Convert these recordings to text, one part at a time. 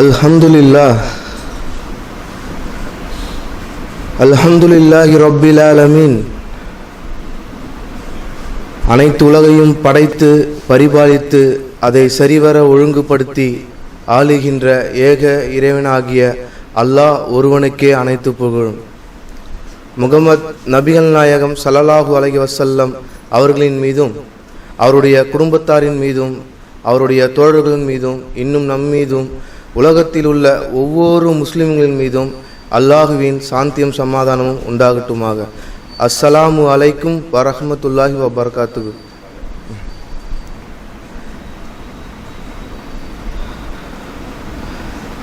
الحمد لله الحمد لله رب العالمين அனைத்து உலகையும் படைத்து பரிபாலித்து அதை சரிவர ஒழுங்குபடுத்தி ஆளுகின்ற ஏக இறைவனாகிய அல்லாஹ் ஒருவனுக்கே அனைத்து புகழும் முகமது நபிகள் நாயகம் ஸல்லல்லாஹு அலைஹி வஸல்லம் அவர்களின் மீதும் அவருடைய குடும்பத்தாரின் மீதும் அவருடைய தோழர்களின் மீதும் இன்னும் நம் மீதும் உலகத்தில் உள்ள ஒவ்வொரு முஸ்லிம்களின் மீதும் அல்லாஹுவின் சாந்தியும் சமாதானமும் உண்டாகட்டுமாக. அஸ்ஸலாமு அலைக்கும் வரஹமத்துல்லாஹி வபரகாத்துகு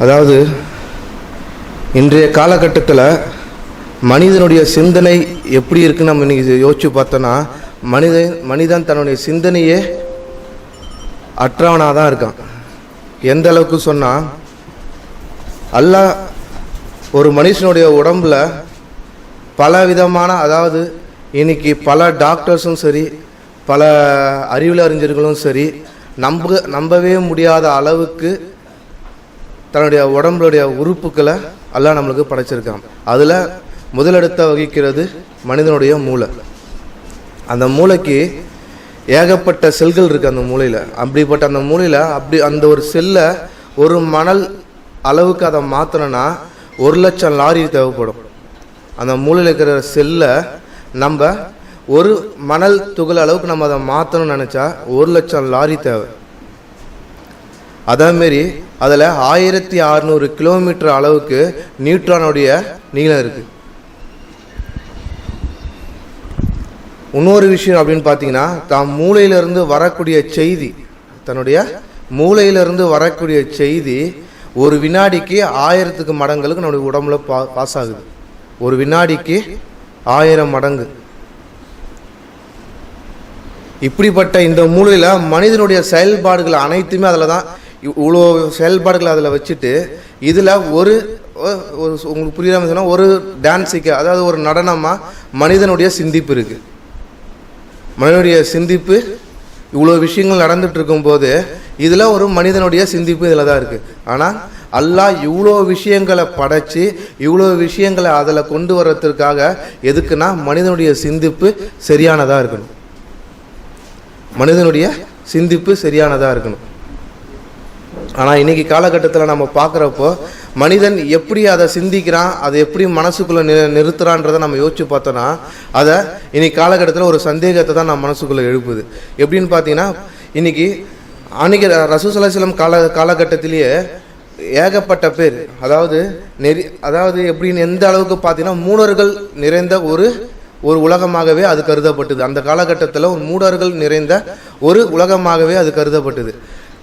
அதாவது இன்றைய காலகட்டத்தில் மனிதனுடைய சிந்தனை எப்படி இருக்குன்னு நம்ம இன்னைக்கு யோசிச்சு பார்த்தோன்னா மனிதன் மனிதன் தன்னுடைய சிந்தனையே அற்றவனாக தான் இருக்கான். எந்த அளவுக்கு சொன்னால் அல்லாஹ் ஒரு மனுஷனுடைய உடம்புல பல விதமான அதாவது இன்னைக்கு பல டாக்டர்ஸும் சரி பல அறிவியல் அறிஞர்களும் சரி நம்ப நம்பவே முடியாத அளவுக்கு தன்னுடைய உடம்புடைய உறுப்புக்களை எல்லாம் நம்மளுக்கு படைச்சிருக்கான். அதில் முதலெடுத்த வகிக்கிறது மனிதனுடைய மூளை. அந்த மூளைக்கு ஏகப்பட்ட செல்கள் இருக்குது அந்த மூளையில். அப்படிப்பட்ட அந்த மூளையில் அப்படி அந்த ஒரு செல்லை ஒரு மணல் அளவுக்கு அதை மாற்றணும்னா ஒரு லட்சம் லாரி தேவைப்படும். அந்த மூலையில் இருக்கிற செல்லை நம்ம ஒரு மணல் துகள் அளவுக்கு நம்ம அதை மாற்றணும்னு நினச்சா ஒரு லட்சம் லாரி தேவை. அதேமாரி அதில் ஆயிரத்தி அறநூறு கிலோமீட்டர் அளவுக்கு நியூட்ரானுடைய நீளம் இருக்குது இன்னொரு விஷயம் அப்படின்னு பார்த்தீங்கன்னா தான் மூளையிலிருந்து வரக்கூடிய செய்தி தன்னுடைய மூளையிலிருந்து வரக்கூடிய செய்தி ஒரு வினாடிக்கு ஆயிரத்துக்கு மடங்களுக்கு நம்முடைய உடம்புல பா பாஸ் ஆகுது. ஒரு வினாடிக்கு ஆயிரம் மடங்கு. இப்படிப்பட்ட இந்த மூலையில் மனிதனுடைய செயல்பாடுகள் அனைத்துமே அதில் தான் இவ்வளோ செயல்பாடுகளை அதில் வச்சுட்டு இதில் ஒரு ஒரு உங்களுக்கு புரியாமல் சொன்னால் ஒரு டான்ஸுக்கு அதாவது ஒரு நடனமாக மனிதனுடைய சிந்திப்பு இருக்குது மனிதனுடைய சிந்திப்பு இவ்வளோ விஷயங்கள் நடந்துட்டு இருக்கும்போது இதில் ஒரு மனிதனுடைய சிந்திப்பு இதில் தான் இருக்குது ஆனால் அல்லாஹ் இவ்வளோ விஷயங்களை படைச்சி இவ்வளோ விஷயங்களை அதில் கொண்டு வர்றதுக்காக எதுக்குன்னா மனிதனுடைய சிந்திப்பு சரியானதாக இருக்கணும். மனிதனுடைய சிந்திப்பு சரியானதாக இருக்கணும். ஆனால் இன்றைக்கி காலகட்டத்தில் நம்ம பார்க்குறப்போ மனிதன் எப்படி அதை சிந்திக்கிறான் அதை எப்படி மனசுக்குள்ளே நி நிறுத்துறான்றதை நம்ம யோசிச்சு பார்த்தோன்னா அதை இன்னைக்கு காலகட்டத்தில் ஒரு சந்தேகத்தை தான் நம்ம மனசுக்குள்ளே எழுப்புது. எப்படின்னு பார்த்தீங்கன்னா இன்றைக்கி அன்றைக்கி ரசூசலாசலம் கால காலகட்டத்திலேயே ஏகப்பட்ட பேர் அதாவது நெறி அதாவது எப்படின்னு எந்த அளவுக்கு பார்த்தீங்கன்னா மூடர்கள் நிறைந்த ஒரு ஒரு உலகமாகவே அது கருதப்பட்டது. அந்த காலகட்டத்தில் ஒரு மூடர்கள் நிறைந்த ஒரு உலகமாகவே அது கருதப்பட்டது.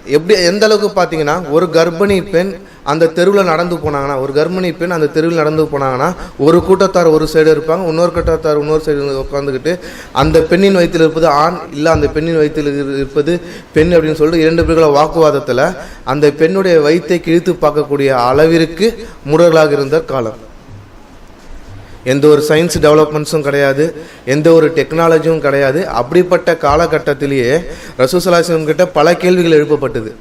எப்படி எந்த அளவுக்கு பார்த்தீங்கன்னா ஒரு கர்ப்பிணி பெண் அந்த தெருவில் நடந்து போனாங்கன்னா ஒரு கர்ப்பிணி பெண் அந்த தெருவில் நடந்து போனாங்கன்னா ஒரு கூட்டத்தார் ஒரு சைடு இருப்பாங்க இன்னொரு கூட்டத்தார் இன்னொரு சைடு உட்காந்துக்கிட்டு அந்த பெண்ணின் வயிற்றில் இருப்பது ஆண் இல்லை அந்த பெண்ணின் வயிற்றில் இருப்பது பெண் அப்படின்னு சொல்லிட்டு இரண்டு பேர்கள வாக்குவாதத்தில் அந்த பெண்ணுடைய வயிற்றை கிழித்து பார்க்கக்கூடிய அளவிற்கு மூடர்களாக இருந்த காலம். எந்த ஒரு சயின்ஸ் டெவலப்மெண்ட்ஸும் கிடையாது எந்த ஒரு டெக்னாலஜியும் கிடையாது. அப்படிப்பட்ட காலகட்டத்திலேயே ரசூசலாசனம் கிட்ட பல கேள்விகள் எழுப்பப்பட்டது.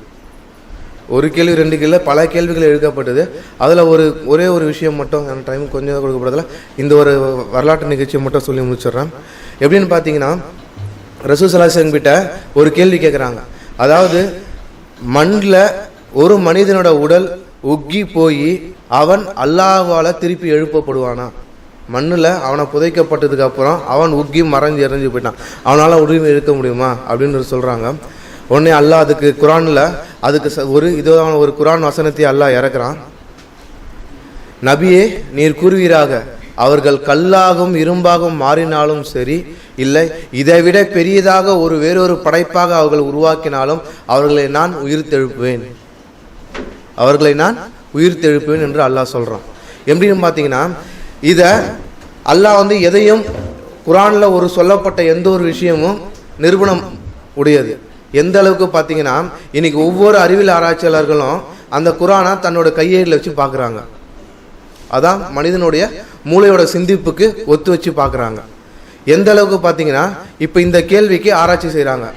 ஒரு கேள்வி ரெண்டு கேள்வி பல கேள்விகள் எழுக்கப்பட்டது அதில் ஒரு ஒரே ஒரு விஷயம் மட்டும் எனக்கு டைம் கொஞ்சம் கொடுக்கப்படுறதுல இந்த ஒரு வரலாற்று நிகழ்ச்சியை மட்டும் சொல்லி முடிச்சிடுறேன். எப்படின்னு பார்த்தீங்கன்னா ரசூசலாசன் கிட்ட ஒரு கேள்வி கேட்குறாங்க அதாவது மண்ணில் ஒரு மனிதனோட உடல் உக்கி போய் அவன் அல்லாஹால் திருப்பி எழுப்பப்படுவானா? மண்ணில் அவனை புதைக்கப்பட்டதுக்கு அப்புறம் அவன் உக்கி மறைஞ்சு இறஞ்சு போயிட்டான். அவனால் உரிமை இருக்க முடியுமா? அப்படின்னு சொல்கிறாங்க உடனே அல்லாஹ் அதுக்கு குரானில் அதுக்கு ச- ஒரு இதுதான் ஒரு குரான் வசனத்தை அல்லாஹ் இறக்குறான். நபியே நீர் கூறுவீராக. அவர்கள் கல்லாகவும் இரும்பாகவும் மாறினாலும் சரி இல்லை இதைவிட பெரியதாக ஒரு வேறொரு படைப்பாக அவர்கள் உருவாக்கினாலும் அவர்களை நான் உயிர்த்தெழுப்புவேன். அவர்களை நான் உயிர்த்தெழுப்புவேன் என்று அல்லாஹ் சொல்கிறான் எப்படின்னு பார்த்தீங்கன்னா இதை அல்லாஹ் வந்து எதையும் குரானில் ஒரு சொல்லப்பட்ட எந்த ஒரு விஷயமும் நிரூபணம் உடையது. எந்த அளவுக்கு பார்த்தீங்கன்னா இன்னைக்கு ஒவ்வொரு அறிவியல் ஆராய்ச்சியாளர்களும் அந்த குரானை தன்னோட கையேடில் வச்சு பார்க்குறாங்க. அதான் மனிதனுடைய மூளையோட சிந்திப்புக்கு ஒத்து வச்சு பார்க்குறாங்க. எந்த அளவுக்கு பார்த்தீங்கன்னா இப்போ இந்த கேள்விக்கு ஆராய்ச்சி செய்கிறாங்க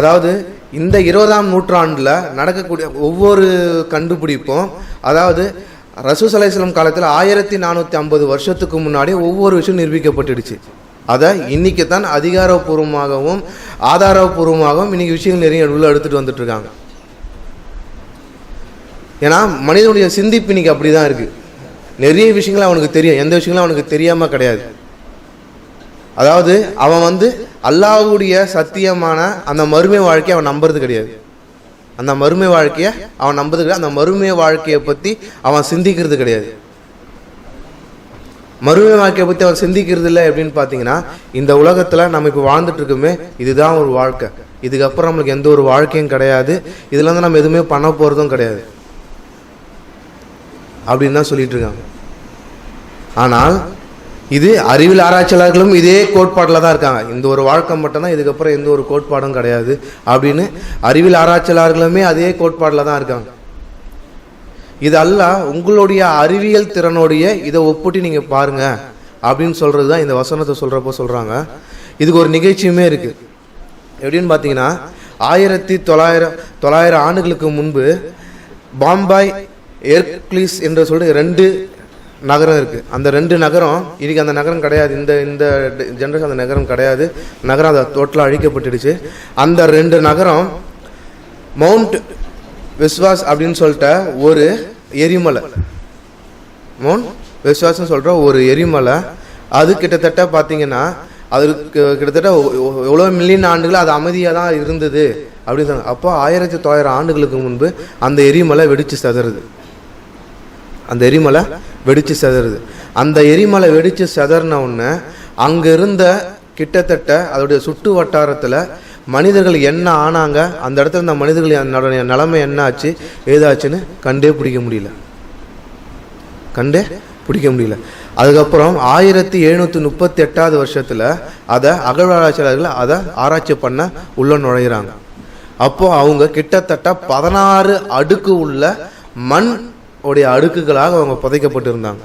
அதாவது இந்த இருபதாம் நூற்றாண்டில் நடக்கக்கூடிய ஒவ்வொரு கண்டுபிடிப்பும் அதாவது ரசூஸ் காலத்தில் ஆயிரத்தி நானூற்றி ஐம்பது வருஷத்துக்கு முன்னாடி ஒவ்வொரு விஷயம் நிரூபிக்கப்பட்டுடுச்சு. அதை இன்னைக்கு தான் அதிகாரப்பூர்வமாகவும் ஆதாரப்பூர்வமாகவும் இன்னைக்கு விஷயங்கள் நிறைய உள்ள எடுத்துகிட்டு வந்துட்டு இருக்காங்க. ஏன்னா மனிதனுடைய சிந்திப்பு இன்னைக்கு அப்படி தான் இருக்குது நிறைய விஷயங்கள் அவனுக்கு தெரியும். எந்த விஷயங்களும் அவனுக்கு தெரியாமல் கிடையாது. அதாவது அவன் வந்து அல்லாஹ்வுடைய சத்தியமான அந்த மறுமை வாழ்க்கையை அவன் நம்புறது கிடையாது. அந்த மறுமை வாழ்க்கையை அவன் நம்புறது கிடையாது. அந்த மறுமை வாழ்க்கையை பற்றி அவன் சிந்திக்கிறது கிடையாது. மறுமை வாழ்க்கையை பற்றி அவர் சிந்திக்கிறது இல்லை எப்படின்னு பார்த்தீங்கன்னா இந்த உலகத்தில் நம்ம இப்போ வாழ்ந்துட்டு இருக்கோமே இதுதான் ஒரு வாழ்க்கை. இதுக்கப்புறம் நம்மளுக்கு எந்த ஒரு வாழ்க்கையும் கிடையாது. இதுலருந்து நம்ம எதுவுமே பண்ண போகிறதும் கிடையாது. அப்படின்னு தான் சொல்லிட்டு இருக்காங்க. ஆனால் இது அறிவியல் ஆராய்ச்சியாளர்களும் இதே கோட்பாட்டில் தான் இருக்காங்க. இந்த ஒரு வாழ்க்கை மட்டும்தான் இதுக்கப்புறம் எந்த ஒரு கோட்பாடும் கிடையாது அப்படின்னு அறிவியல் ஆராய்ச்சியாளர்களுமே அதே கோட்பாட்டில் தான் இருக்காங்க. இது அல்ல உங்களுடைய அறிவியல் திறனோடைய இதை ஒப்பிட்டு நீங்கள் பாருங்க அப்படின்னு சொல்றது தான் இந்த வசனத்தை சொல்கிறப்போ சொல்றாங்க. இதுக்கு ஒரு நிகழ்ச்சியுமே இருக்கு. எப்படின்னு பார்த்தீங்கன்னா ஆயிரத்தி தொள்ளாயிரம் தொள்ளாயிரம் ஆண்டுகளுக்கு முன்பு பாம்பாய் எர்க்லிஸ் என்று சொல்லிட்டு ரெண்டு நகரம் இருக்குது அந்த ரெண்டு நகரம் இன்றைக்கி அந்த நகரம் கிடையாது. இந்த இந்த ஜென்ரேஷன் அந்த நகரம் கிடையாது. நகரம் அதை டோட்டலாக அழிக்கப்பட்டுடுச்சு. அந்த ரெண்டு நகரம் மவுண்ட் விஸ்வாஸ் அப்படின்னு சொல்லிட்ட ஒரு எரிமலை. மோன் விஸ்வாஸ்னு சொல்கிற ஒரு எரிமலை. அது கிட்டத்தட்ட பார்த்தீங்கன்னா அதுக்கு கிட்டத்தட்ட எவ்வளோ மில்லியன் ஆண்டுகள் அது அமைதியாக தான் இருந்தது அப்படின்னு சொன்னாங்க. அப்போ ஆயிரத்தி தொள்ளாயிரம் ஆண்டுகளுக்கு முன்பு அந்த எரிமலை வெடித்து செதறுது. அந்த எரிமலை வெடித்து செதறுது. அந்த எரிமலை வெடித்து செதறின உடனே அங்கே இருந்த கிட்டத்தட்ட அதோடைய சுற்று வட்டாரத்தில் மனிதர்கள் என்ன ஆனாங்க? அந்த இடத்துல இந்த மனிதர்கள் நிலைமை என்ன ஆச்சு ஏதாச்சுன்னு கண்டே பிடிக்க முடியல. கண்டே பிடிக்க முடியல. அதுக்கப்புறம் ஆயிரத்தி எழுநூற்றி முப்பத்தி எட்டாவது வருஷத்தில் அதை அகழ்வாராய்ச்சியாளர்கள் அதை ஆராய்ச்சி பண்ண உள்ள நுழையிறாங்க. அப்போ அவங்க கிட்டத்தட்ட பதினாறு அடுக்கு உள்ள மண் உடைய அடுக்குகளாக அவங்க புதைக்கப்பட்டிருந்தாங்க.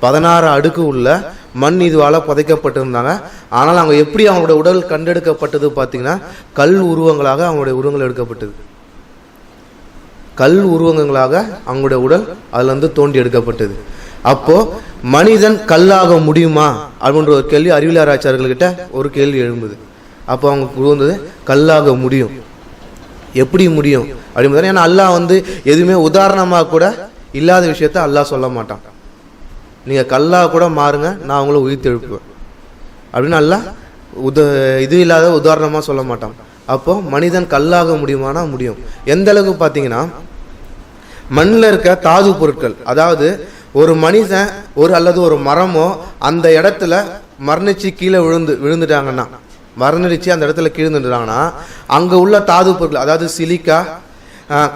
பதினாறு அடுக்கு உள்ள மண் இதுவால் புதைக்கப்பட்டிருந்தாங்க. ஆனால் அவங்க எப்படி அவங்களுடைய உடல் கண்டெடுக்கப்பட்டது பார்த்தீங்கன்னா கல் உருவங்களாக அவங்களுடைய உருவங்கள் எடுக்கப்பட்டது. கல் உருவங்களாக அவங்களுடைய உடல் அதுலேருந்து தோண்டி எடுக்கப்பட்டது. அப்போ மனிதன் கல்லாக முடியுமா? அப்படின்ற ஒரு கேள்வி அறிவியல் ஆராய்ச்சியாளர்கள்கிட்ட ஒரு கேள்வி எழும்புது. அப்போ அவங்க உருவந்தது கல்லாக முடியும். எப்படி முடியும்? அப்படின்னு ஏன்னா அல்லாஹ் வந்து எதுவுமே உதாரணமாக கூட இல்லாத விஷயத்த அல்லாஹ் சொல்ல மாட்டான். நீங்கள் கல்லாக கூட மாறுங்க நான் உங்களை உயிர்த்தெழுப்புவேன் அப்படின்னு நல்லா உத இது இல்லாத உதாரணமாக சொல்ல மாட்டான். அப்போது மனிதன் கல்லாக முடியுமானா முடியும். எந்த அளவுக்கு பார்த்தீங்கன்னா மண்ணில் இருக்க தாது பொருட்கள் அதாவது ஒரு மனிதன் ஒரு அல்லது ஒரு மரமோ அந்த இடத்துல மரணிச்சு கீழே விழுந்து விழுந்துட்டாங்கன்னா மரணிச்சு அந்த இடத்துல கீழ்ந்துட்டாங்கன்னா அங்கே உள்ள தாது பொருட்கள் அதாவது சிலிக்கா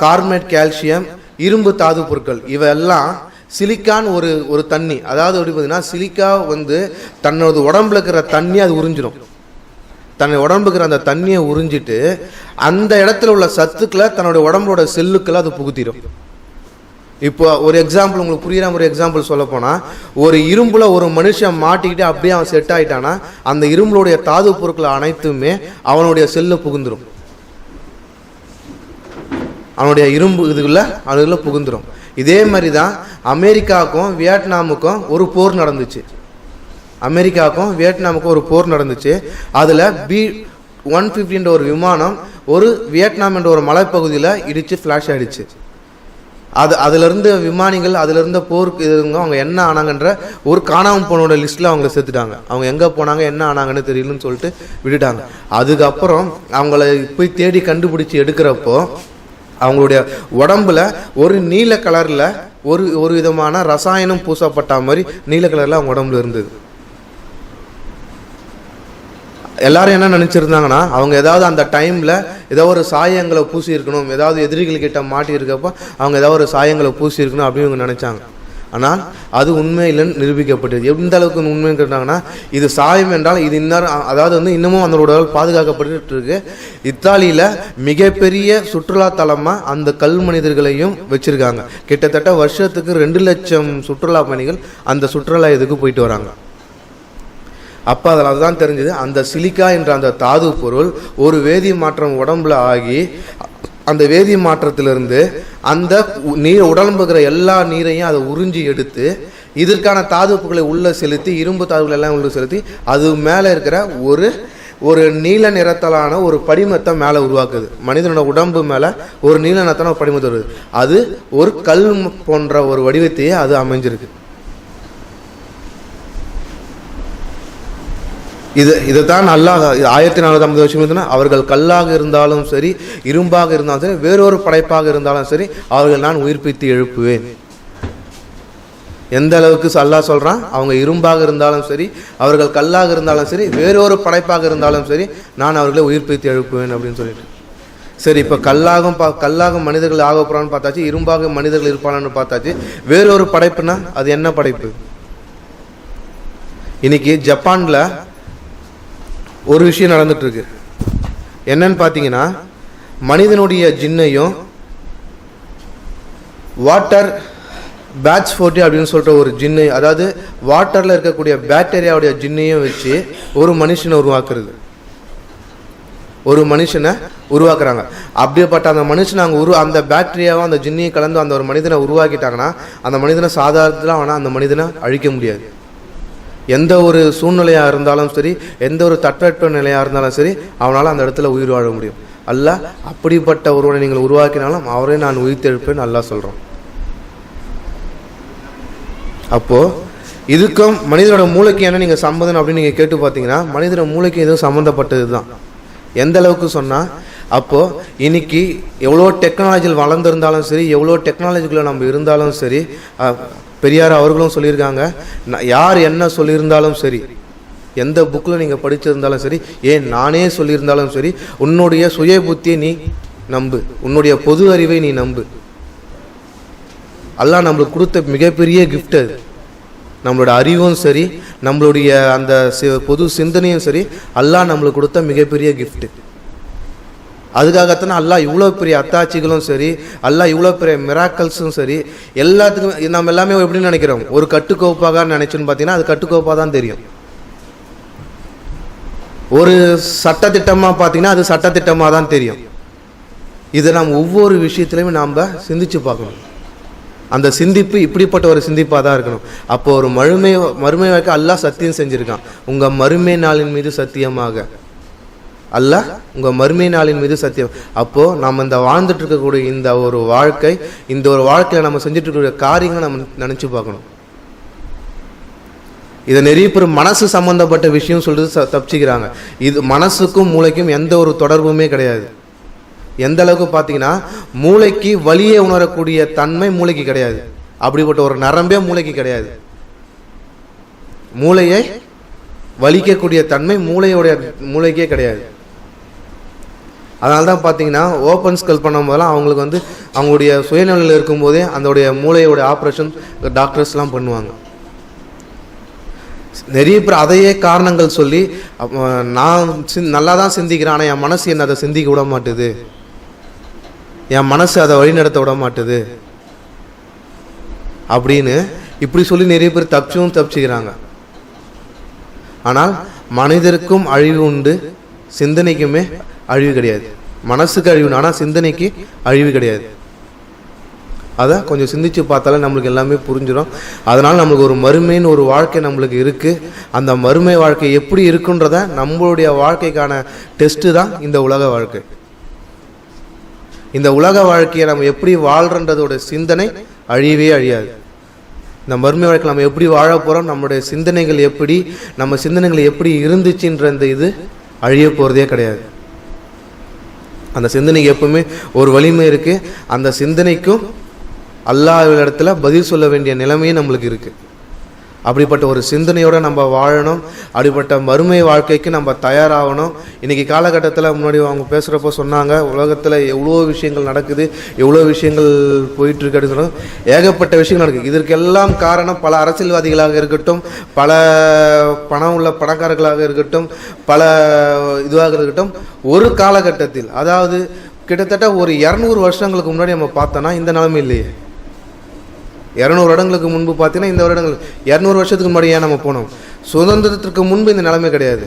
கார்பனேட் கால்சியம் இரும்பு தாது பொருட்கள் இவையெல்லாம் சிலிக்கான் ஒரு ஒரு தண்ணி. அதாவது எப்படி பார்த்தீங்கன்னா சிலிக்கா வந்து தன்னோட உடம்புல இருக்கிற தண்ணி அது உறிஞ்சிடும் தன்னை உடம்புக்கிற அந்த தண்ணியை உறிஞ்சிட்டு அந்த இடத்துல உள்ள சத்துக்களை தன்னுடைய உடம்போட செல்லுக்களை அது புகுத்திடும் இப்போ ஒரு எக்ஸாம்பிள் உங்களுக்கு புரியுற ஒரு எக்ஸாம்பிள் சொல்ல போனால் ஒரு இரும்புல ஒரு மனுஷன் மாட்டிக்கிட்டு அப்படியே அவன் செட் ஆகிட்டான்னா அந்த இரும்புடைய தாது பொருட்கள் அனைத்துமே அவனுடைய செல்ல புகுந்துடும் அவனுடைய இரும்பு இதுக்குள்ள அதுக்குள்ள புகுந்துடும் இதே மாதிரி தான் அமெரிக்காவுக்கும் வியட்நாமுக்கும் ஒரு போர் நடந்துச்சு. அமெரிக்காவுக்கும் வியட்நாமுக்கும் ஒரு போர் நடந்துச்சு. அதில் பி ஒன் ஃபிஃப்டின்ற ஒரு விமானம் ஒரு வியட்நாம் என்ற ஒரு மலைப்பகுதியில் இடித்து ஃப்ளாஷ் ஆகிடுச்சு அது அதிலிருந்து விமானிகள் அதில் போருக்கு இதுங்க அவங்க என்ன ஆனாங்கன்ற ஒரு காணாமல் போனோட லிஸ்ட்டில் அவங்க சேர்த்துட்டாங்க. அவங்க எங்கே போனாங்க என்ன ஆனாங்கன்னு தெரியலன்னு சொல்லிட்டு விட்டுட்டாங்க. அதுக்கப்புறம் அவங்கள போய் தேடி கண்டுபிடிச்சி எடுக்கிறப்போ அவங்களுடைய உடம்புல ஒரு நீல கலரில் ஒரு ஒரு விதமான ரசாயனம் பூசப்பட்ட மாதிரி நீல கலரில் அவங்க உடம்புல இருந்தது. எல்லாரும் என்ன நினச்சிருந்தாங்கன்னா அவங்க ஏதாவது அந்த டைமில் ஏதோ ஒரு சாயங்களை பூசி இருக்கணும் ஏதாவது எதிரிகள் கிட்ட மாட்டி இருக்கப்போ அவங்க ஏதாவது ஒரு சாயங்களை பூசி இருக்கணும் அப்படின்னு இவங்க நினச்சாங்க. ஆனால் அது உண்மை இல்லைன்னு நிரூபிக்கப்பட்டது. எந்த அளவுக்கு உண்மைன்னு கேட்டாங்கன்னா இது சாயம் என்றால் இது இன்னும் அதாவது வந்து இன்னமும் அந்த உடல் பாதுகாக்கப்பட்டு இருக்கு இத்தாலியில் மிகப்பெரிய சுற்றுலா தலமாக அந்த கல் மனிதர்களையும் வச்சிருக்காங்க. கிட்டத்தட்ட வருஷத்துக்கு ரெண்டு லட்சம் சுற்றுலா பயணிகள் அந்த சுற்றுலா இதுக்கு போயிட்டு வராங்க. அப்போ அதில் அதுதான் தெரிஞ்சது அந்த சிலிக்கா என்ற அந்த தாது பொருள் ஒரு வேதி மாற்றம் உடம்புல ஆகி அந்த வேதி மாற்றத்திலிருந்து அந்த நீர் உடம்புகிற எல்லா நீரையும் அதை உறிஞ்சி எடுத்து இதற்கான தாதுப்புகளை உள்ளே செலுத்தி இரும்பு தாதுகளை எல்லாம் உள்ளே செலுத்தி அது மேலே இருக்கிற ஒரு ஒரு நீல நிறத்தலான ஒரு படிமத்தை மேலே உருவாக்குது. மனிதனோட உடம்பு மேலே ஒரு நீல நிறத்தான ஒரு படிமத்தை வருது அது ஒரு கல் போன்ற ஒரு வடிவத்தையே அது அமைஞ்சிருக்கு. இது இதைத்தான் அல்லாஹ் ஆயிரத்தி நானூற்றி ஐம்பது வருஷம் அவர்கள் கல்லாக இருந்தாலும் சரி இரும்பாக இருந்தாலும் சரி வேறொரு படைப்பாக இருந்தாலும் சரி அவர்கள் நான் உயிர்ப்பித்து எழுப்புவேன். எந்த அளவுக்கு அல்லாஹ் சொல்கிறான் அவங்க இரும்பாக இருந்தாலும் சரி அவர்கள் கல்லாக இருந்தாலும் சரி வேறொரு படைப்பாக இருந்தாலும் சரி நான் அவர்களை உயிர்ப்பித்து எழுப்புவேன் அப்படின்னு சொல்லிட்டு. சரி இப்போ கல்லாகும் பா கல்லாகும் மனிதர்கள் ஆக போகிறான்னு பார்த்தாச்சு இரும்பாக மனிதர்கள் இருப்பானு பார்த்தாச்சு வேறொரு படைப்புனா அது என்ன படைப்பு? இன்னைக்கு ஜப்பானில் ஒரு விஷயம் நடந்துட்டுருக்கு. என்னன்னு பார்த்தீங்கன்னா மனிதனுடைய ஜின்னையும் வாட்டர் பேட்ச் ஃபோர்ட்டி அப்படின்னு சொல்லிட்டு ஒரு ஜின்னு அதாவது வாட்டரில் இருக்கக்கூடிய பேக்டீரியாவுடைய ஜின்னையும் வச்சு ஒரு மனுஷனை உருவாக்குறது. ஒரு மனுஷனை உருவாக்குறாங்க. அப்படிப்பட்ட அந்த மனுஷனை அங்கே உரு அந்த பாக்டீரியாவை அந்த ஜின்னையும் கலந்து அந்த ஒரு மனிதனை உருவாக்கிட்டாங்கன்னா அந்த மனிதனை சாதாரணத்தில் ஆனால் அந்த மனிதனை அழிக்க முடியாது. எந்த ஒரு சூழ்நிலையாக இருந்தாலும் சரி எந்த ஒரு தட்பவெட்ப நிலையாக இருந்தாலும் சரி அவனால் அந்த இடத்துல உயிர் வாழ முடியும். அல்ல அப்படிப்பட்ட ஒருவனை நீங்கள் உருவாக்கினாலும் அவரே நான் உயிர்த்தெழுப்பேன் நல்லா சொல்கிறோம் அப்போது இதுக்கும் மனிதனோட மூளைக்கு என்ன நீங்கள் சம்மந்தம் அப்படின்னு நீங்கள் கேட்டு பார்த்தீங்கன்னா மனிதனோட மூளைக்கு எதுவும் சம்மந்தப்பட்டது தான். எந்த அளவுக்கு சொன்னால் அப்போது இன்னைக்கு எவ்வளோ டெக்னாலஜியில் வளர்ந்துருந்தாலும் சரி எவ்வளோ டெக்னாலஜிக்குள்ளே நம்ம இருந்தாலும் சரி பெரியார் அவர்களும் சொல்லியிருக்காங்க. யார் என்ன சொல்லியிருந்தாலும் சரி எந்த புக்கில் நீங்கள் படிச்சிருந்தாலும் சரி ஏன் நானே சொல்லியிருந்தாலும் சரி உன்னுடைய சுய புத்தியை நீ நம்பு உன்னுடைய பொது அறிவை நீ நம்பு. அல்லாஹ் நம்மளுக்கு கொடுத்த மிகப்பெரிய கிஃப்ட் அது. நம்மளோட அறிவும் சரி நம்மளுடைய அந்த சி- பொது சிந்தனையும் சரி அல்லாஹ் நம்மளுக்கு கொடுத்த மிகப்பெரிய கிஃப்ட்டு அதுக்காகத்தானே அல்லாஹ் இவ்வளோ பெரிய அத்தாட்சிகளும் சரி அல்லாஹ் இவ்வளோ பெரிய மிராக்கல்ஸும் சரி எல்லாத்துக்கும் நம்ம எல்லாமே எப்படின்னு நினைக்கிறோம்? ஒரு கட்டுக்கோப்பாக நினைச்சோன்னு பார்த்தீங்கன்னா அது கட்டுக்கோப்பாக தான் தெரியும். ஒரு சட்டத்திட்டமாக பார்த்தீங்கன்னா அது சட்டத்திட்டமாக தான் தெரியும். இதை நாம் ஒவ்வொரு விஷயத்துலையுமே நாம் சிந்திச்சு பார்க்கணும். அந்த சிந்திப்பு இப்படிப்பட்ட ஒரு சிந்திப்பாக தான் இருக்கணும். அப்போ ஒரு மறுமை மறுமை வைக்க அல்லாஹ் சத்தியம் செஞ்சுருக்கான். உங்கள் மறுமை நாளின் மீது சத்தியமாக. அல்லாஹ் உங்கள் மறுமை நாளின் மீது சத்தியம். அப்போது நம்ம இந்த வாழ்ந்துட்டு இருக்கக்கூடிய இந்த ஒரு வாழ்க்கை இந்த ஒரு வாழ்க்கையில் நம்ம செஞ்சுட்டு இருக்கக்கூடிய காரியங்களை நம்ம நினச்சி பார்க்கணும். இதை நிறைய பேர் மனசு சம்மந்தப்பட்ட விஷயம் சொல்லிட்டு ச- தப்பிச்சுக்கிறாங்க. இது மனசுக்கும் மூளைக்கும் எந்த ஒரு தொடர்புமே கிடையாது. எந்த அளவுக்கு பார்த்தீங்கன்னா மூளைக்கு வலியை உணரக்கூடிய தன்மை மூளைக்கு கிடையாது. அப்படிப்பட்ட ஒரு நரம்பே மூளைக்கு கிடையாது. மூளையை வலிக்கக்கூடிய தன்மை மூளையோடைய மூளைக்கே கிடையாது. அதனால தான் பார்த்தீங்கன்னா ஓப்பன் ஸ்கல் பண்ணும்போதெல்லாம் அவங்களுக்கு வந்து அவங்களுடைய சுயநலையில் இருக்கும்போதே அதோடைய மூளையோடைய ஆப்ரேஷன் டாக்டர்ஸ்லாம் பண்ணுவாங்க. நிறைய பேர் அதையே காரணங்கள் சொல்லி நான் சிந் நல்லா தான் சிந்திக்கிறேன் ஆனால் என் மனசு என்ன அதை சிந்திக்க விட மாட்டுது. என் மனசு அதை வழிநடத்த விட மாட்டுது. அப்படின்னு இப்படி சொல்லி நிறைய பேர் தப்பிச்சும் தப்பிச்சுக்கிறாங்க. ஆனால் மனிதருக்கும் அழிவு உண்டு சிந்தனைக்குமே அழிவு கிடையாது. மனசுக்கு அழிவு ஆனால் சிந்தனைக்கு அழிவு கிடையாது. அதை கொஞ்சம் சிந்திச்சு பார்த்தாலே நம்மளுக்கு எல்லாமே புரிஞ்சிடும் அதனால் நம்மளுக்கு ஒரு மறுமைன்னு ஒரு வாழ்க்கை நம்மளுக்கு இருக்குது அந்த மறுமை வாழ்க்கை எப்படி இருக்குன்றத நம்மளுடைய வாழ்க்கைக்கான டெஸ்ட்டு தான் இந்த உலக வாழ்க்கை. இந்த உலக வாழ்க்கையை நம்ம எப்படி வாழ்கிறன்றதோட சிந்தனை அழியவே அழியாது. இந்த மறுமை வாழ்க்கை நம்ம எப்படி வாழ போகிறோம் நம்மளுடைய சிந்தனைகள் எப்படி நம்ம சிந்தனைகள் எப்படி இருந்துச்சுன்ற இந்த இது அழிய போகிறதே கிடையாது. அந்த சிந்தனைக்கு எப்பவுமே ஒரு வலிமை இருக்குது அந்த சிந்தனைக்கும் அல்லாத இடத்துல பதில் சொல்ல வேண்டிய நிலைமையும் நம்மளுக்கு இருக்குது அப்படிப்பட்ட ஒரு சிந்தனையோடு நம்ம வாழணும். அப்படிப்பட்ட மறுமை வாழ்க்கைக்கு நம்ம தயாராகணும். இன்றைக்கி காலகட்டத்தில் முன்னாடி அவங்க பேசுகிறப்போ சொன்னாங்க உலகத்தில் எவ்வளோ விஷயங்கள் நடக்குது எவ்வளோ விஷயங்கள் போயிட்டுருக்கு அப்படின்னு சொன்னாங்க. ஏகப்பட்ட விஷயங்கள் நடக்குது. இதற்கெல்லாம் காரணம் பல அரசியல்வாதிகளாக இருக்கட்டும் பல பணம் உள்ள பணக்காரர்களாக இருக்கட்டும் பல இதுவாக இருக்கட்டும் ஒரு காலகட்டத்தில் அதாவது கிட்டத்தட்ட ஒரு இரநூறு வருஷங்களுக்கு முன்னாடி நம்ம பார்த்தோன்னா இந்த நிலைமை இல்லையே. இரநூறு வருடங்களுக்கு முன்பு பார்த்தீங்கன்னா இந்த வருடங்கள் இரநூறு வருஷத்துக்கு முன்னாடி ஏன் நம்ம போனோம்? சுதந்திரத்திற்கு முன்பு இந்த நிலைமை கிடையாது.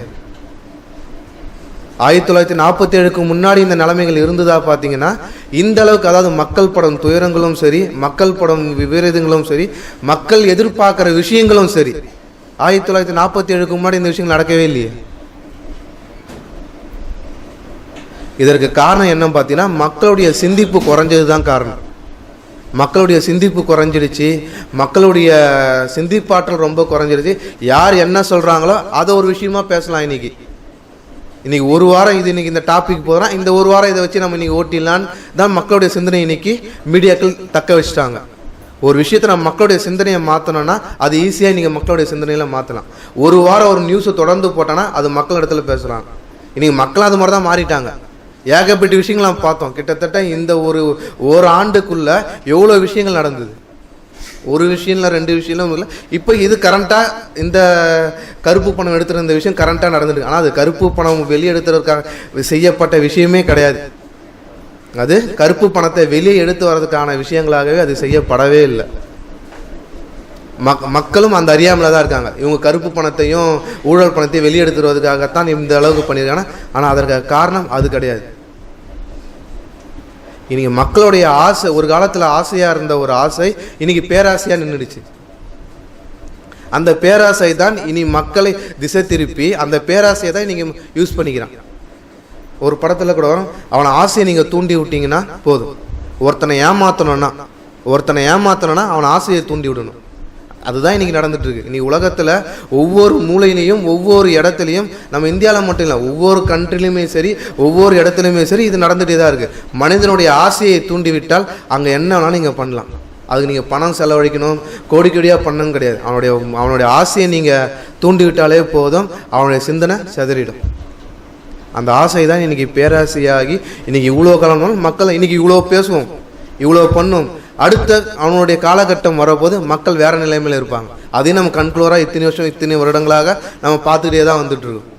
ஆயிரத்தி தொள்ளாயிரத்தி நாற்பத்தி ஏழுக்கு முன்னாடி இந்த நிலைமைகள் இருந்ததா பார்த்தீங்கன்னா இந்த அளவுக்கு அதாவது மக்கள் படம் துயரங்களும் சரி மக்கள் படம் விபரீதங்களும் சரி மக்கள் எதிர்பார்க்குற விஷயங்களும் சரி ஆயிரத்தி தொள்ளாயிரத்தி நாற்பத்தி ஏழுக்கு முன்னாடி இந்த விஷயங்கள் நடக்கவே இல்லையே. இதற்கு காரணம் என்னன்னு பார்த்தீங்கன்னா மக்களுடைய சிந்திப்பு குறைஞ்சது தான் காரணம். மக்களுடைய சிந்திப்பு குறைஞ்சிடுச்சு மக்களுடைய சிந்திப்பாற்றல் ரொம்ப குறைஞ்சிடுச்சு. யார் என்ன சொல்கிறாங்களோ அதை ஒரு விஷயமா பேசலாம் இன்றைக்கி இன்றைக்கி ஒரு வாரம் இது இன்னைக்கு இந்த டாபிக் போகிறோம் இந்த ஒரு வாரம் இதை வச்சு நம்ம இன்றைக்கி ஓட்டிடலான்னு தான் மக்களுடைய சிந்தனை இன்றைக்கி மீடியாக்கள் தக்க வச்சுட்டாங்க. ஒரு விஷயத்தை நம்ம மக்களுடைய சிந்தனையை மாற்றணும்னா அது ஈஸியாக நீங்கள் மக்களுடைய சிந்தனையில் மாற்றலாம் ஒரு வாரம் ஒரு நியூஸை தொடர்ந்து போட்டோன்னா அது மக்கள் இடத்துல பேசுகிறாங்க இன்றைக்கி மக்கள் அது மாதிரி தான் மாறிட்டாங்க. ஏகப்பட்ட விஷயங்கள் நம்ம பார்த்தோம். கிட்டத்தட்ட இந்த ஒரு ஒரு ஆண்டுக்குள்ள எவ்வளோ விஷயங்கள் நடந்தது? ஒரு விஷயம் இல்லை ரெண்டு விஷயம் இல்லை இப்போ இது கரண்ட்டாக இந்த கருப்பு பணம் எடுத்துகிற இந்த விஷயம் கரண்ட்டாக நடந்துருக்கு ஆனால் அது கருப்பு பணம் வெளியெடுத்துறதுக்காக செய்யப்பட்ட விஷயமே கிடையாது. அது கருப்பு பணத்தை வெளியே எடுத்து வர்றதுக்கான விஷயங்களாகவே அது செய்யப்படவே இல்லை. மக் மக்களும் அந்த அறியாமல தான் இருக்காங்க. இவங்க கருப்பு பணத்தையும் ஊழல் பணத்தையும் வெளியே இந்த அளவுக்கு பண்ணியிருக்காங்க. ஆனால் அதற்கு காரணம் அது கிடையாது. இன்றைக்கி மக்களுடைய ஆசை ஒரு காலத்தில் ஆசையாக இருந்த ஒரு ஆசை இன்னைக்கு பேராசையாக நின்றுடுச்சு அந்த பேராசை தான் இனி மக்களை திசை திருப்பி அந்த பேராசையை தான் நீங்கள் யூஸ் பண்ணிக்கிறான். ஒரு படத்தில் கூட அவனை ஆசையை நீங்கள் தூண்டி விட்டீங்கன்னா போதும். ஒருத்தனை ஏமாற்றணும்னா ஒருத்தனை ஏமாற்றணும்னா அவனை ஆசையை தூண்டி விடணும். அதுதான் இன்னைக்கு நடந்துகிட்ருக்கு இருக்கு இன்னைக்கு உலகத்தில் ஒவ்வொரு மூலையிலையும் ஒவ்வொரு இடத்துலையும் நம்ம இந்தியாவில் மட்டும் இல்லை ஒவ்வொரு கண்ட்ரிலையுமே சரி ஒவ்வொரு இடத்துலையுமே சரி இது நடந்துகிட்டே தான் இருக்குது மனிதனுடைய ஆசையை தூண்டிவிட்டால் அங்கே என்ன வேணாலும் நீங்கள் பண்ணலாம். அதுக்கு நீங்கள் பணம் செலவழிக்கணும் கோடி கோடியாக பண்ணணும் கிடையாது. அவனுடைய அவனுடைய ஆசையை நீங்கள் தூண்டிவிட்டாலே போதும் அவனுடைய சிந்தனை செதறிடும். அந்த ஆசை தான் இன்றைக்கி பேராசையாகி இன்றைக்கி இவ்வளோ காலம் மக்கள் இன்றைக்கி இவ்வளோ பேசுவோம் இவ்வளோ பண்ணும் அடுத்த அவனுடைய காலகட்டம் வரபோது மக்கள் வேறு நிலைமையில் இருப்பாங்க. அதையும் நம்ம கண்குளோராக இத்தனை வருஷம் இத்தனை வருடங்களாக நம்ம பார்த்துக்கிட்டே தான் வந்துட்டுருக்கோம்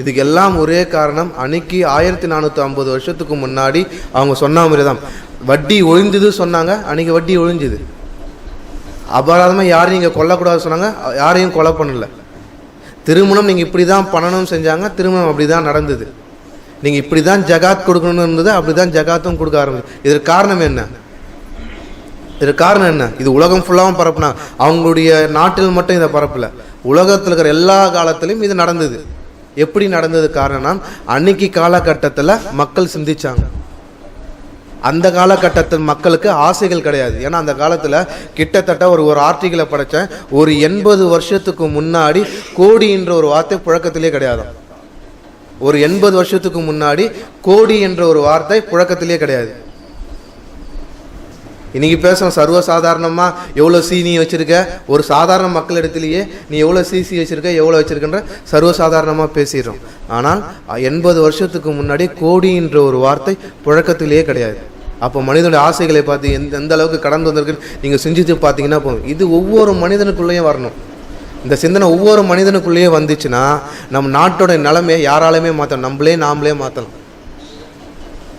இதுக்கு எல்லாம் ஒரே காரணம் அன்னைக்கு ஆயிரத்தி நானூற்றி ஐம்பது வருஷத்துக்கு முன்னாடி அவங்க சொன்ன மாதிரி தான். வட்டி ஒழிஞ்சுது சொன்னாங்க அன்னைக்கு வட்டி ஒழிஞ்சுது. அபராதமாக யாரையும் இங்கே கொல்லக்கூடாது சொன்னாங்க யாரையும் கொலை பண்ணல. திருமணம் நீங்கள் இப்படி தான் பண்ணணும்னு செஞ்சாங்க திருமணம் அப்படி தான் நடந்தது. நீங்கள் இப்படி தான் ஜகாத் கொடுக்கணும்னு இருந்தது அப்படி தான் ஜகாத்தும் கொடுக்க ஆரம்பிச்சு. இதற்கு காரணம் என்ன? இதுக்கு காரணம் என்ன? இது உலகம் ஃபுல்லாகவும் பரப்புனா அவங்களுடைய நாட்டில் மட்டும் இதை பரப்பல. உலகத்தில் இருக்கிற எல்லா காலத்திலையும் இது நடந்தது. எப்படி நடந்தது காரணம் அன்னைக்கு காலகட்டத்தில் மக்கள் சிந்திச்சாங்க. அந்த காலகட்டத்தில் மக்களுக்கு ஆசைகள் கிடையாது. ஏன்னா அந்த காலத்தில் கிட்டத்தட்ட ஒரு ஒரு ஆர்டிகளை படித்தேன் ஒரு எண்பது வருஷத்துக்கு முன்னாடி கோடின்ற ஒரு வார்த்தை புழக்கத்திலே கிடையாது. ஒரு எண்பது வருஷத்துக்கு முன்னாடி கோடி என்ற ஒரு வார்த்தை புழக்கத்திலே கிடையாது. இன்னைக்கு பேசுகிறோம் சர்வசாதாரணமாக எவ்வளோ சீனி வச்சுருக்க? ஒரு சாதாரண மக்கள் இடத்துலையே நீ எவ்வளோ சிசி வச்சுருக்க எவ்வளோ வச்சுருக்கன்ற சர்வசாதாரணமாக பேசிடுறோம். ஆனால் எண்பது வருஷத்துக்கு முன்னாடி கோடின்ற ஒரு வார்த்தை புழக்கத்திலேயே கிடையாது. அப்போ மனிதனுடைய ஆசைகளை பார்த்து எந்த எந்த அளவுக்கு கடந்து வந்திருக்குன்னு நீங்கள் செஞ்சுட்டு பார்த்தீங்கன்னா போதும். இது ஒவ்வொரு மனிதனுக்குள்ளேயும் வரணும். இந்த சிந்தனை ஒவ்வொரு மனிதனுக்குள்ளேயே வந்துச்சுன்னா நம்ம நாட்டோட நிலைமையை யாராலுமே மாற்றணும் நம்மளே நாமளே மாற்றலாம்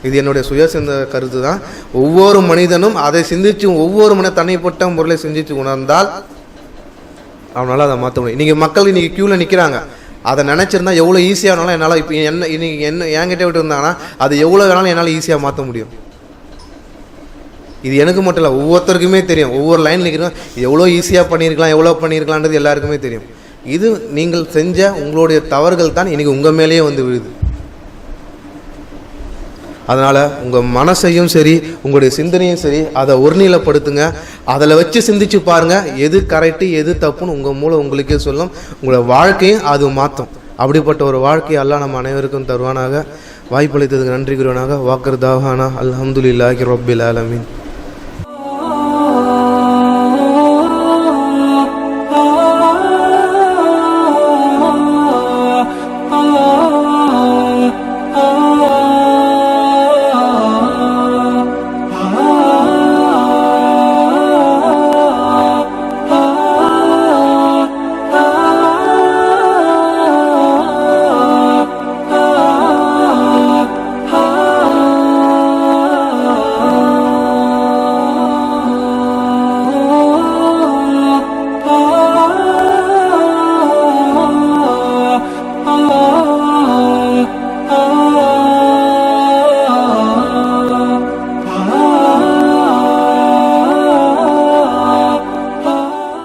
இது என்னுடைய சுய சிந்த கருத்து தான் ஒவ்வொரு மனிதனும் அதை சிந்திச்சு ஒவ்வொரு மனித தனிப்பட்ட முறையில் சிந்திச்சு உணர்ந்தால் அவனால் அதை மாற்ற முடியும். இன்றைக்கி மக்கள் இன்றைக்கி க்யூவில் நிற்கிறாங்க அதை நினச்சிருந்தா எவ்வளோ ஈஸியானாலும் என்னால் இப்போ என்ன இன்னைக்கு என்ன என்கிட்ட விட்டு இருந்தாங்கன்னா அது எவ்வளோ வேணாலும் என்னால் ஈஸியாக மாற்ற முடியும். இது எனக்கு மட்டும் இல்லை ஒவ்வொருத்தருக்குமே தெரியும். ஒவ்வொரு லைன் நிற்கிறோம் எவ்வளோ ஈஸியாக பண்ணியிருக்கலாம் எவ்வளோ பண்ணியிருக்கலான்றது எல்லாருக்குமே தெரியும். இது நீங்கள் செஞ்ச உங்களுடைய தவறுகள் தான் இன்றைக்கி உங்கள் மேலேயே வந்து விழுது. அதனால் உங்கள் மனசையும் சரி உங்களுடைய சிந்தனையும் சரி அதை ஒருநிலைப்படுத்துங்க. அதில் வச்சு சிந்திச்சு பாருங்கள் எது கரெக்டு எது தப்புன்னு உங்கள் மூலம் உங்களுக்கே சொல்லும். உங்களோட வாழ்க்கையும் அது மாற்றும் அப்படிப்பட்ட ஒரு வாழ்க்கையை எல்லாம் நம்ம அனைவருக்கும் தருவானாக. வாய்ப்பளித்ததுக்கு நன்றி குருவனாக வாக்கர் தாவானா அல்ஹம்துலில்லாஹி ரப்பில் ஆலமின்.